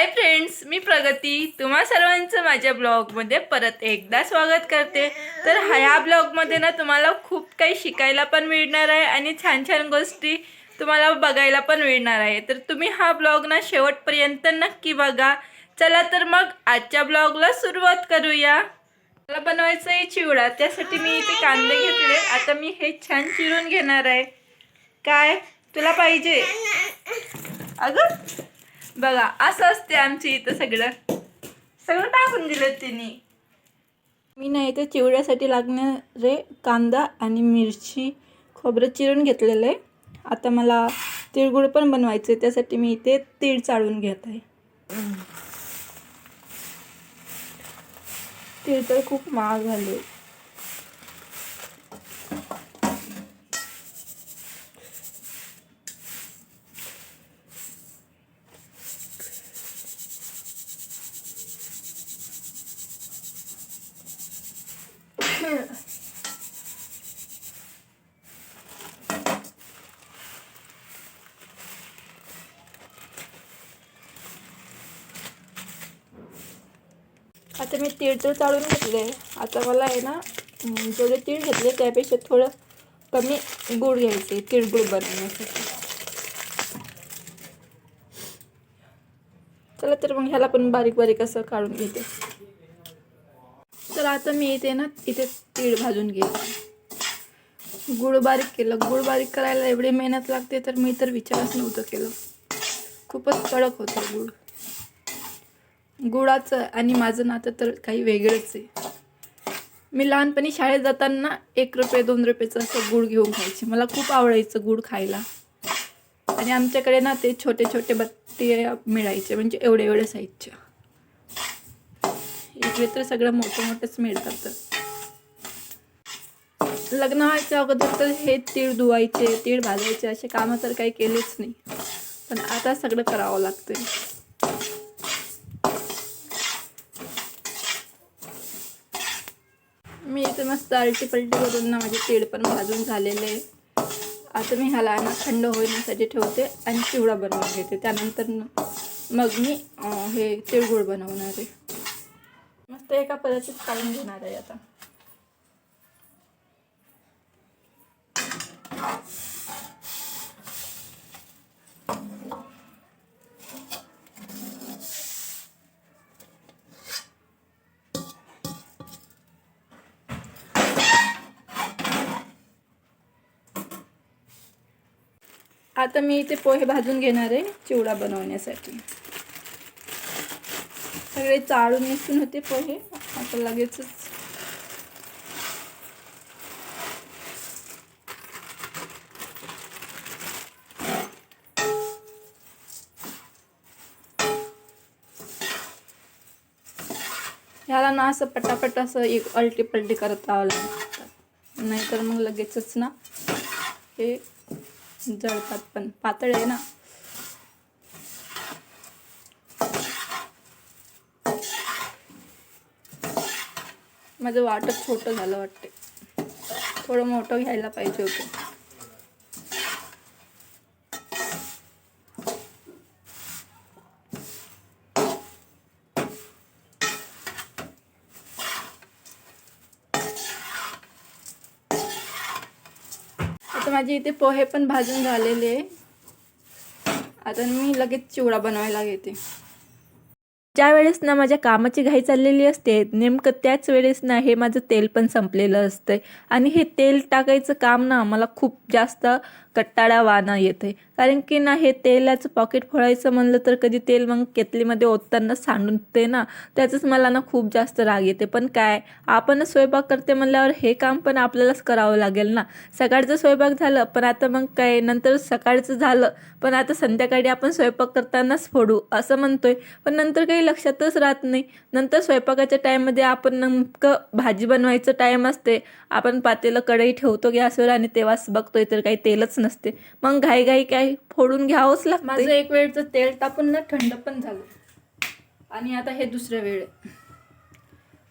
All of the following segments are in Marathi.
हाय फ्रेंड्स मी प्रगती. तुम्हा सर्वांचं माझ्या ब्लॉगमध्ये परत एकदा स्वागत करते. तर ह्या ब्लॉगमध्ये ना तुम्हाला खूप काही शिकायला पण मिळणार आहे आणि छान छान गोष्टी तुम्हाला बघायला पण मिळणार आहे. तर तुम्ही हा ब्लॉग ना शेवटपर्यंत नक्की बघा. चला तर मग आजच्या ब्लॉगला सुरुवात करूया. मला बनवायचं आहे चिवडा. त्यासाठी मी इथे कांदे घेतले. आता मी हे छान चिरून घेणार आहे. काय? तुला पाहिजे. अगं बघा असं असते आमची इथं सगळं. सगळं टाकून दिलं तिने. मी ना इथे चिवड्यासाठी लागणारे कांदा आणि मिरची. खोबरं चिरून घेतलेलं आहे. आता मला तिळगुळ पण बनवायचं आहे त्यासाठी मी इथे तीळ चाळून घेत आहे. तीळ तर खूप महाग झाले. आता मी तीळ तर चाळून घेतले. आता मला आहे ना जेवढे तीळ घेतले त्यापेक्षा थोडं कमी गूळ घ्यायचे तिळगुळ बनवण्यासाठी. चला तर मग ह्याला पण बारीक बारीक असं काढून घेते. तर आता मी इथे ना इथे तीळ भाजून घेते. गुळ बारीक केलं. गुळ बारीक करायला एवढी मेहनत लागते तर मी तर विचारच नव्हतं केलं. खूपच कडक होतं गुळ. गुळाचं आणि माझं नातं तर काही वेगळंच आहे. मी लहानपणी शाळेत जाताना एक रुपये दोन रुपयेचं असं गुळ घेऊन खायचे. मला खूप आवडायचं गुळ खायला. आणि आमच्याकडे ना ते छोटे छोटे बत्ती मिळायचे म्हणजे एवढे एवढे साईजच्या इकडे तर सगळं मोठं मोठंच मिळतात तर. लग्न व्हायच्या अगोदर तर हे तीळ धुवायचे तीळ भाजायचे असे कामं तर काही केलेच नाही. पण आता सगळं करावं लागतं मी इथे मस्त आलटी पलटी करून ना माझे तेल पण भाजून झालेले आहे. आता मी ह्याला ना थंड होण्यासाठी ठेवते आणि चिवडा बनवून घेते. त्यानंतर मग मी हे तिळगुळ बनवणार आहे. मस्त एका पद्धतीत काढून घेणार आहे आता. आता मी इथे पोहे भाजून घेणार आहे चिवडा बनवण्यासाठी. सगळे चाळून निसून होते पोहे. आता लगेचच ह्याला ना असं पटापट असं एक अलटी पलटी करत राहावं लागतं नाहीतर मग लगेचच ना हे जळतात पण. पातळ आहे ना. माझं वाटप छोटं झालं वाटते थोडं मोठं घ्यायला पाहिजे होतं. माझे इथे पोहे पण भाजून झालेले आता मी लगेच चिवडा बनवायला घेते ज्या वेळेस ना माझ्या कामाची घाई चाललेली असते नेमकं त्याच वेळेस ना हे माझं तेल पण संपलेलं असतंय. आणि हे तेल टाकायचं काम ना मला खूप जास्त कट्टाळा वाना येते कारण की ना हे तेलाचं पॉकेट फोडायचं म्हणलं तर कधी तेल मग केतलीमध्ये ओतताना सांडते ना त्याचंच मला ना खूप जास्त राग येते. पण काय आपणच स्वयंपाक करते म्हणल्यावर हे काम पण आपल्यालाच करावं लागेल ना. सकाळचं स्वयंपाक झालं पण आता मग काय नंतर सकाळचं झालं पण आता संध्याकाळी आपण स्वयंपाक करतानाच फोडू असं म्हणतोय. पण नंतर काही लक्षातच राहत नाही. नंतर स्वयंपाकाच्या टाईममध्ये आपण नेमकं भाजी बनवायचं टाईम असते. आपण पातेलं कढई ठेवतो गॅसवर आणि तेव्हाच बघतोय तर काही तेलच नसते. मग घाई घाई काय फोडून घ्यावंच लागतं माझं एक वेळचं तेल टाकून ना थंड पण झालं. आणि आता हे दुसरं वेळ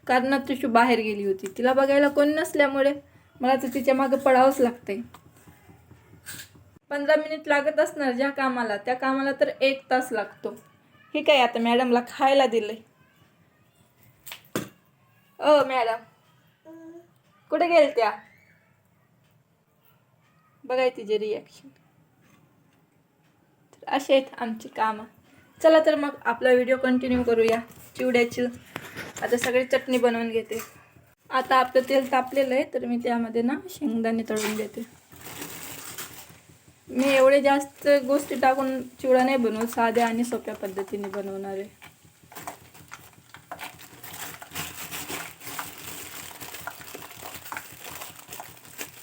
कारण तुझी बाहेर गेली होती. तिला बघायला कोण नसल्यामुळे मला तर तिच्यामागे पडावंच लागतंय. पंधरा मिनिट लागत असणार ज्या कामाला त्या कामाला तर एक तास लागतो. हे काय आता मॅडमला खायला दिलंय? ओ मॅडम. कुठे गेल त्या बघाय तिचे रिॲक्शन असे आहेत आमची कामं. चला तर मग आपला व्हिडिओ कंटिन्यू करूया. चिवड्याची. आता सगळी चटणी बनवून घेते. आता आपलं तेल तापलेलं आहे तर मी त्यामध्ये ना शेंगदाणे तळून घेते मी एवढे जास्त गोष्टी टाकून चिवडा नाही बनवत साध्या आणि सोप्या पद्धतीने बनवणार आहे.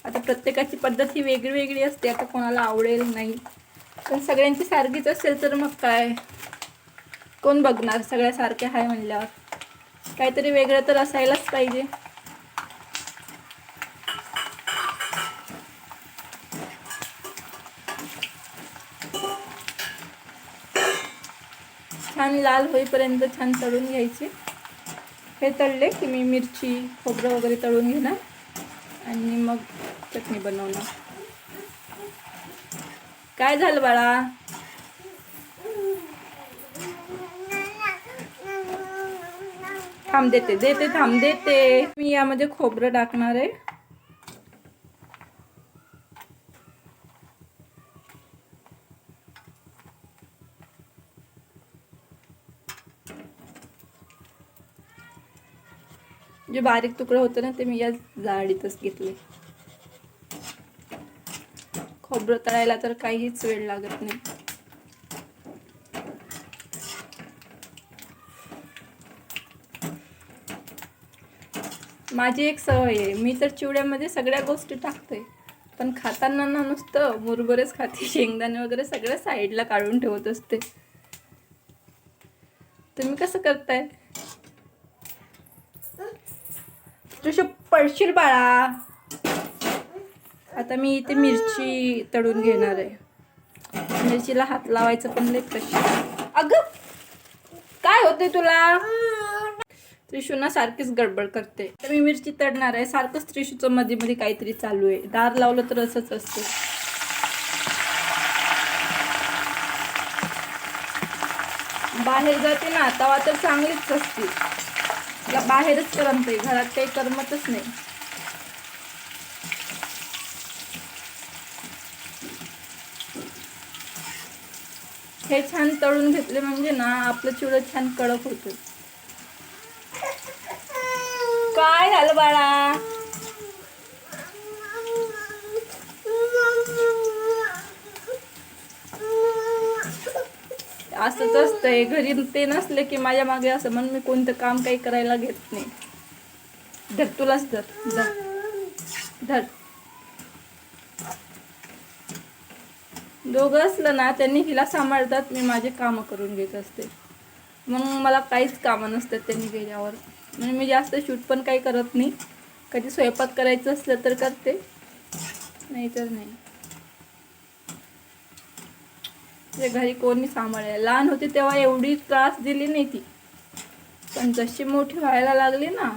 आता प्रत्येकाची पद्धत ही वेगळी वेगळी असते आता कोणाला आवडेल नाही. पण सगळ्यांची सारखीच असेल तर मग काय? कोण बघणार? सगळ्या सारख्या आहे म्हणल्यावर. काहीतरी वेगळं तर असायलाच पाहिजे. छान लाल होईपर्यंत छान तळून घ्यायचे. हे तळले की मी मिरची खोबरं वगैरे तळून घेणार. आणि मग चटणी बनवणार. काय झालं बाळा? थांब देते देते थांब देते. मी यामध्ये खोबरं टाकणार आहे. जे बारीक तुकडं होतं ना ते मी या जाडीतच घेतले. खोबरं तळायला तर काहीच वेळ लागत नाही. माझी एक सवय आहे. मी तर चिवड्यामध्ये सगळ्या गोष्टी टाकते. पण खाताना ना नुसतं मुरबरेच खाते. शेंगदाणे वगैरे सगळं साईडला काढून ठेवत असते. तुम्ही कसं करताय? तुझं पडशील बाळा. आता मी इथे मिरची तळून घेणार आहे. मिरचीला हात लावायचं पण लय प्रश्न अगं काय होते तुला? त्रिशू ना सारखीच गडबड करते. तर मी मिरची तडणार आहे. सारखंच त्रिशूचं मध्ये मध्ये काहीतरी चालू आहे. दार लावलं तर असंच असते. बाहेर जाते ना तवा तर चांगलीच असते. बाहेरच करमते घरात काही करमतच नाही. हे छान तळून घेतले म्हणजे ना आपलं चिवडं छान कडक होतं काय झालं बाळा? असंच असतंय. घरी ते नसले की माझ्या मागे असं म्हणून मी कोणतं काम काही करायला घेत नाही. धर तुलाच धर. धर. धर. दोघं असलं ना त्यांनी हिला सांभाळतात मी माझे कामं करून घेत असते. मग मला काहीच कामं नसतात त्यांनी गेल्यावर म्हणजे मी जास्त शूट पण काही करत नाही. कधी स्वयंपाक करायचं असलं तर करते. नाही तर नाही. ते घरी कोणी सांभाळायला लहान होती तेव्हा एवढी त्रास दिली नाही ती. पण जशी मोठी व्हायला लागली ना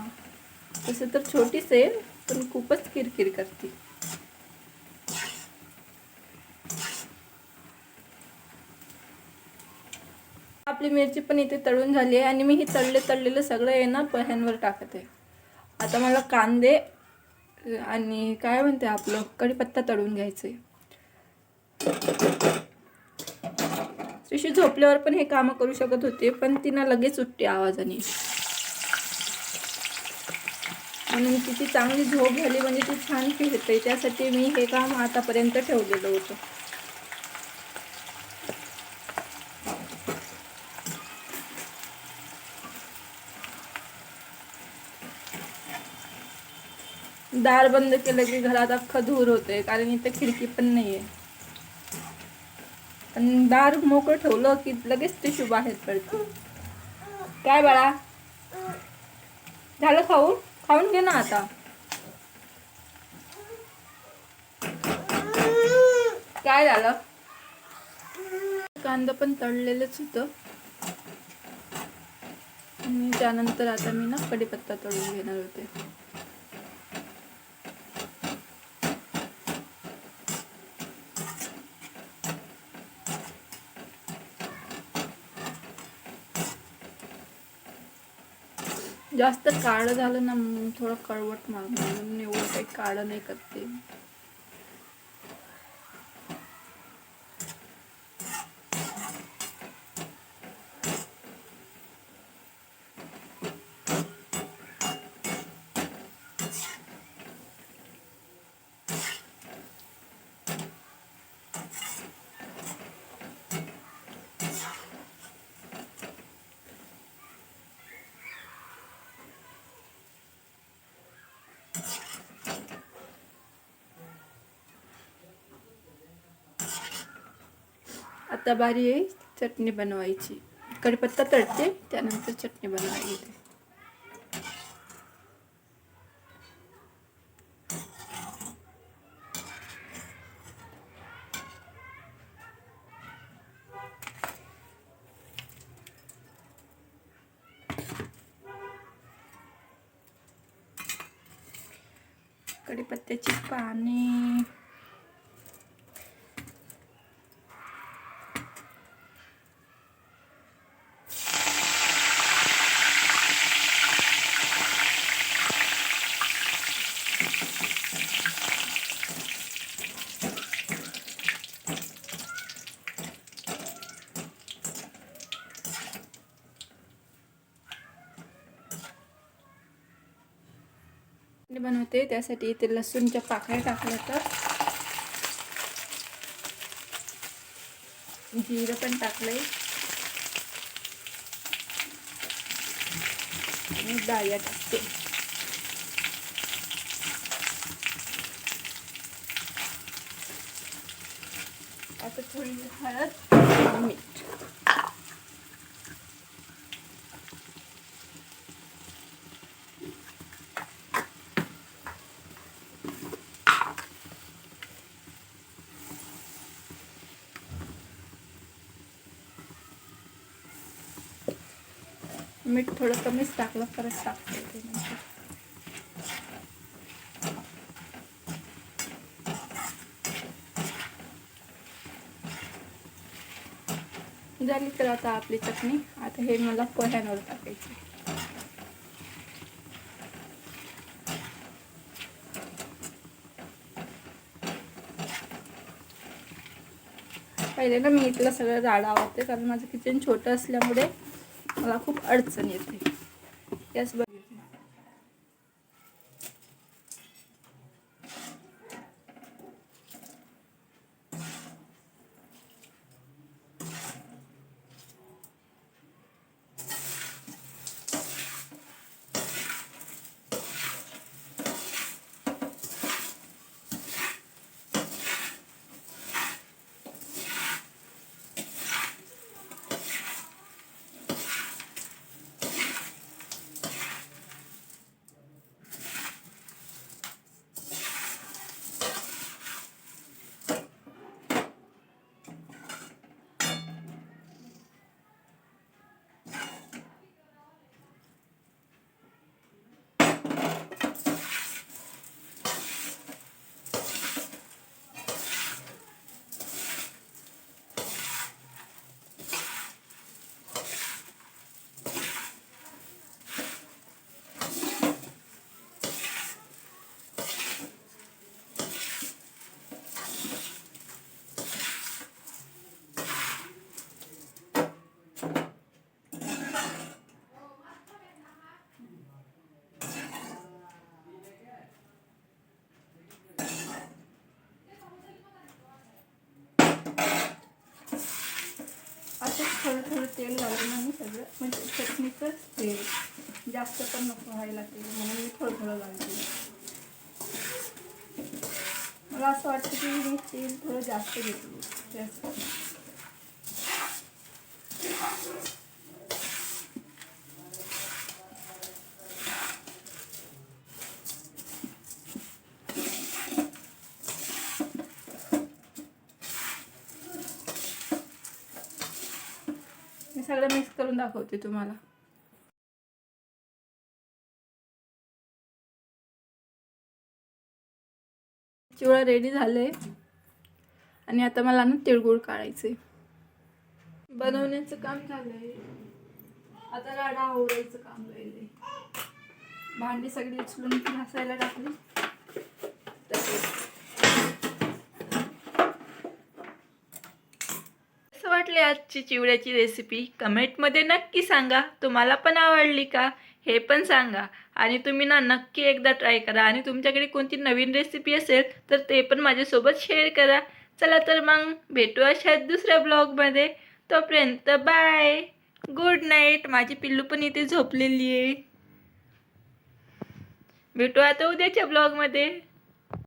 तसं तर छोटीच आहे पण खूपच किरकिर करते. आपली मिरची पण इथे तळून झाली आहे आणि मी ही तळले तळलेलं सगळं आहे ना पह्यांवर टाकत. आहे आता मला कांदे आणि काय म्हणते आपलं कढीपत्ता तळून घ्यायचं आहे. तशी झोपल्यावर पण हे कामं करू शकत होते पण तिनं लगेच उठते आवाजाने. म्हणून तिची चांगली झोप झाली म्हणजे ती छान फिरते. त्यासाठी मी हे काम आतापर्यंत ठेवलेलं होतं. दार बंद केलं की घरात अख्खा धूर होते कारण इथं खिडकी पण नाही आहे पण दार मोकळं ठेवलं की लगेच टिशू बाहेर पडतो. काय बाळा? झालं खाऊन? खाऊन घे ना आता. काय झालं? कांदा पण तळलेलंच होतं. आणि त्यानंतर आता मी ना कडीपत्ता तळून घेणार होते. जास्त काळं झालं ना मग थोडं कळवट मागणार म्हणून एवढं काही काळं नाही करते. आता बारी आहे चटणी बनवायची. कढीपत्ता तळते त्यानंतर चटणी बनवायची घेते कढीपत्त्याची पाने चटणी बनवते त्यासाठी इथे लसूणच्या पाकळ्या टाकल्या तर. जिरं पण टाकलं आणि डाळ्या टाकते. आता थोडी हळद मीठ. मीठ थोडं कमीच टाकलं परत टाकते ते नंतर. झाली तर आता आपली चटणी. आता हे मला पोह्यांवर टाकायची पहिले ना मी इथलं सगळं झाड आवडते कारण माझं किचन छोटं असल्यामुळे मला खूप अडचण येते. याच बघ असं थोडं कारण तेल सगळं. म्हणजे चटणीचंच तेल जास्त पण नको व्हायला लागते. म्हणून मी थोडं थोडं घालते. मला असं वाटतं की मी तेल थोडं जास्त घेतलं जास्त. सगळं मिक्स करून दाखवते तुम्हाला. चिवळा रेडी झाले आणि आता मला ना तिळगुळ काढायचे बनवण्याचं काम झालंय. आता गाडा आवरायचं काम राहिले भांडी सगळी उचलून घासायला टाकली तसेच कसं वाटले आजची चिवड्याची रेसिपी कमेंटमध्ये नक्की सांगा. तुम्हाला पण आवडली का? हे पण सांगा. आणि तुम्ही ना नक्की एकदा ट्राय करा. आणि तुमच्याकडे कोणती नवीन रेसिपी असेल तर ते पण माझ्यासोबत शेअर करा. चला तर मग भेटू अशाच दुसऱ्या ब्लॉगमध्ये तोपर्यंत बाय गुड नाईट माझी पिल्लू पण इथे झोपलेली आहे. भेटू आता उद्याच्या ब्लॉगमध्ये